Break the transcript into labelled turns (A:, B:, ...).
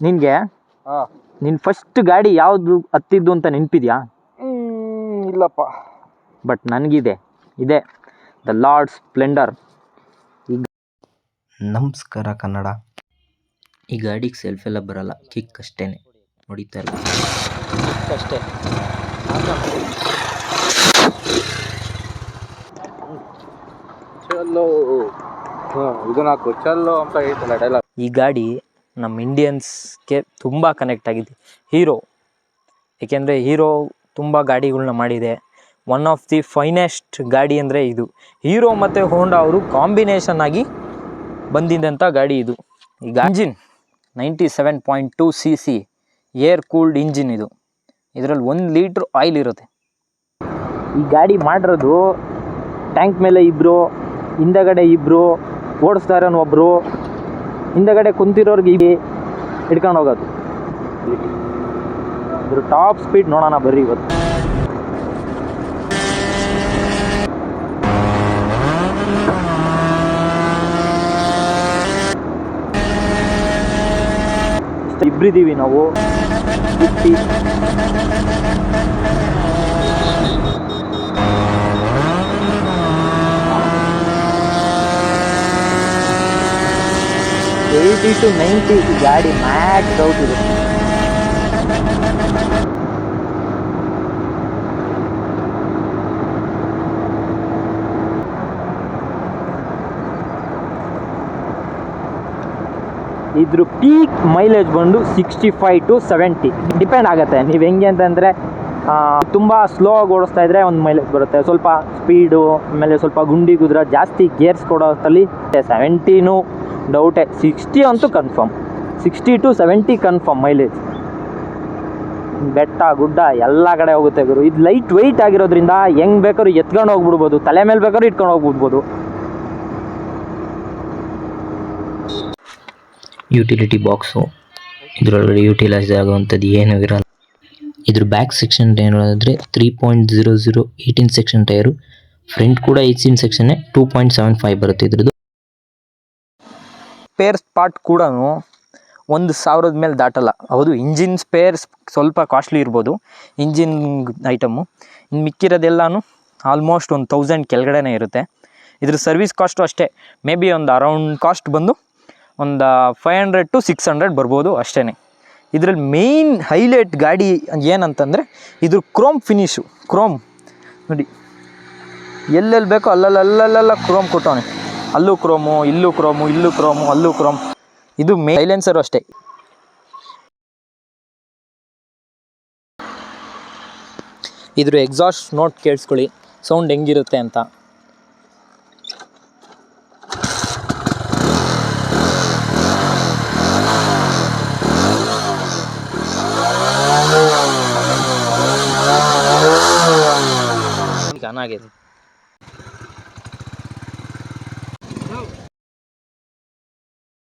A: ನಿನಗೆ?
B: ನಿನ್
A: ನಿನ್ನ ಫಸ್ಟ್ ಗಾಡಿ ಯಾವುದು ಹತ್ತಿದ್ದು ಅಂತ ನೆನಪಿದ್ಯಾ?
B: ಇಲ್ಲಪ್ಪ.
A: ಬಟ್ ನನಗಿದೆ. ಇದೆ. ದ ಲಾರ್ಡ್ ಸ್ಪ್ಲೆಂಡರ್ ಈಗ
C: ನಮಸ್ಕಾರ ಕನ್ನಡ. ಈ ಗಾಡಿಗೆ ಸೆಲ್ಫ್ ಎಲ್ಲ ಬರಲ್ಲ. ಕಿಕ್ ಅಷ್ಟೇ ಹೊಡಿತಾರೆ ಇಲ್ಲ.
A: ಅಷ್ಟೇ.
B: ಚಲೋ. ಇದನ್ನ ಚಲೋ ಅಂತ ಹೇಳ್ತಲ್ಲ ಡೈಲಾಗ್
A: ಈ ಗಾಡಿ ನಮ್ಮ ಇಂಡಿಯನ್ಸ್ಗೆ ತುಂಬ ಕನೆಕ್ಟ್ ಆಗಿದೆ. ಹೀರೋ ಏಕೆಂದರೆ ಹೀರೋ ತುಂಬ ಗಾಡಿಗಳನ್ನ ಮಾಡಿದೆ. ಒನ್ ಆಫ್ ದಿ ಫೈನೆಸ್ಟ್ ಗಾಡಿ ಅಂದರೆ ಇದು. ಹೀರೋ ಮತ್ತು ಹೋಂಡಾ ಅವರು ಕಾಂಬಿನೇಷನ್ ಆಗಿ ಬಂದಿದ್ದಂಥ ಗಾಡಿ ಇದು. ಈಗ engine ninety seven point two C C air cooled engine ಇದು. ಇದರಲ್ಲಿ ಒಂದು ಲೀಟ್ರ್ ಆಯಿಲ್ ಇರುತ್ತೆ. ಈ ಗಾಡಿ ಮಾಡಿರೋದು ಟ್ಯಾಂಕ್ ಮೇಲೆ ಇಬ್ಬರು ಹಿಂದಗಡೆ ಇಬ್ಬರು ಓಡಿಸ್ತಾ ಒಬ್ಬರು ಹಿಂದಗಡೆ ಕುಂತಿರೋರ್ಗೆ ಇಲ್ಲಿ ಹಿಡ್ಕೊಂಡು ಹೋಗೋದು. ಇದ್ರ ಟಾಪ್ ಸ್ಪೀಡ್ ನೋಡೋಣ ಬರ್ರಿ ಇವತ್ತು. ಇಬ್ರಿದ್ದೀವಿ ನಾವು. ಏಯ್ಟಿ ಟು ನೈಂಟಿ ಗಾಡಿ ಮ್ಯಾಕ್ಸ್ ಇದೆ ಇದ್ರ ಪೀಕ್ ಮೈಲೇಜ್ ಬಂದು sixty five two seventy depend ಆಗುತ್ತೆ. ನೀವು ಹೆಂಗೆ ಅಂತಂದರೆ ತುಂಬ ಸ್ಲೋ ಆಗಿ ಓಡಿಸ್ತಾ ಇದ್ರೆ ಒಂದು ಮೈಲೇಜ್ ಬರುತ್ತೆ. ಸ್ವಲ್ಪ ಸ್ಪೀಡು ಆಮೇಲೆ ಸ್ವಲ್ಪ ಗುಂಡಿ ಗುದ್ರ ಜಾಸ್ತಿ ಗೇರ್ಸ್ ಕೊಡೋಷ್ಟರಲ್ಲಿ ಸೆವೆಂಟೀನು ಡೌಟೇ ಸಿಕ್ಸ್ಟಿ ಅಂತೂ confirm sixty two seventy confirm mileage ಬೆಟ್ಟ, ಗುಡ್ಡ ಎಲ್ಲ ಕಡೆ ಹೋಗುತ್ತೆ ಗುರು. ಇದು ಲೈಟ್ ವೆಯ್ಟ್ ಆಗಿರೋದ್ರಿಂದ ಹೆಂಗ್ ಬೇಕಾದ್ರೂ ಎತ್ಕೊಂಡು ಹೋಗ್ಬಿಡ್ಬೋದು. ತಲೆ ಮೇಲೆ ಬೇಕಾದ್ರೂ ಇಟ್ಕೊಂಡು ಹೋಗ್ಬಿಡ್ಬೋದು.
C: ಯುಟಿಲಿಟಿ ಬಾಕ್ಸು ಇದರೊಳಗಡೆ ಯುಟಿಲೈಸ್ ಆಗುವಂಥದ್ದು ಏನೂ ಇರಲ್ಲ. ಇದ್ರ back section ಏನಾದರೆ three point zero zero eighteen section tyre front ಕೂಡ ಏಯ್ಟೀನ್ ಸೆಕ್ಷನ್ನೇ ಟೂ ಪಾಯಿಂಟ್ ಸೆವೆನ್ ಫೈವ್ ಬರುತ್ತೆ ಇದ್ರದ್ದು.
A: ಸ್ಪೇರ್ ಪಾರ್ಟ್ ಕೂಡ ಒಂದು ಸಾವಿರದ ಮೇಲೆ ದಾಟಲ್ಲ. ಹೌದು ಇಂಜಿನ್ ಸ್ಪೇರ್ಸ್ ಸ್ವಲ್ಪ ಕಾಸ್ಟ್ಲಿ ಇರ್ಬೋದು. ಇಂಜಿನ್ ಐಟಮು ಇನ್ನು ಮಿಕ್ಕಿರೋದೆಲ್ಲನೂ ಆಲ್ಮೋಸ್ಟ್ ಒಂದು ತೌಸಂಡ್ ಕೆಳಗಡೆನೇ ಇರುತ್ತೆ. ಇದ್ರ ಸರ್ವಿಸ್ ಕಾಸ್ಟು ಅಷ್ಟೇ. ಮೇ ಬಿ ಒಂದು ಅರೌಂಡ್ ಕಾಸ್ಟ್ ಬಂದು ಒಂದು five hundred to six hundred ಬರ್ಬೋದು ಅಷ್ಟೇ ಇದರಲ್ಲಿ ಮೇಯ್ನ್ ಹೈಲೈಟ್ ಗಾಡಿ ಏನಂತಂದರೆ ಇದ್ರ ಕ್ರೋಮ್ ಫಿನಿಶು ಕ್ರೋಮ್ ನೋಡಿ. ಎಲ್ಲೆಲ್ಲಿ ಬೇಕೋ ಅಲ್ಲಲ್ಲಲ್ಲಲ್ಲ ಕ್ರೋಮ್ ಕೊಟ್ಟವನೆ. ಅಲ್ಲೂ ಕ್ರೋಮು, ಇಲ್ಲೂ ಕ್ರೋಮು ಇಲ್ಲೂ ಕ್ರೋಮು, ಅಲ್ಲೂ ಕ್ರೋಮ್. ಇದು ಮೇ ಅಷ್ಟೇ. ಇದ್ರ ಎಕ್ಸಾಸ್ಟ್ ನೋಟ್ ಕೇಳಿಸ್ಕೊಳ್ಳಿ. ಸೌಂಡ್ ಹೆಂಗಿರುತ್ತೆ ಅಂತ. ಚೆನ್ನಾಗಿದೆ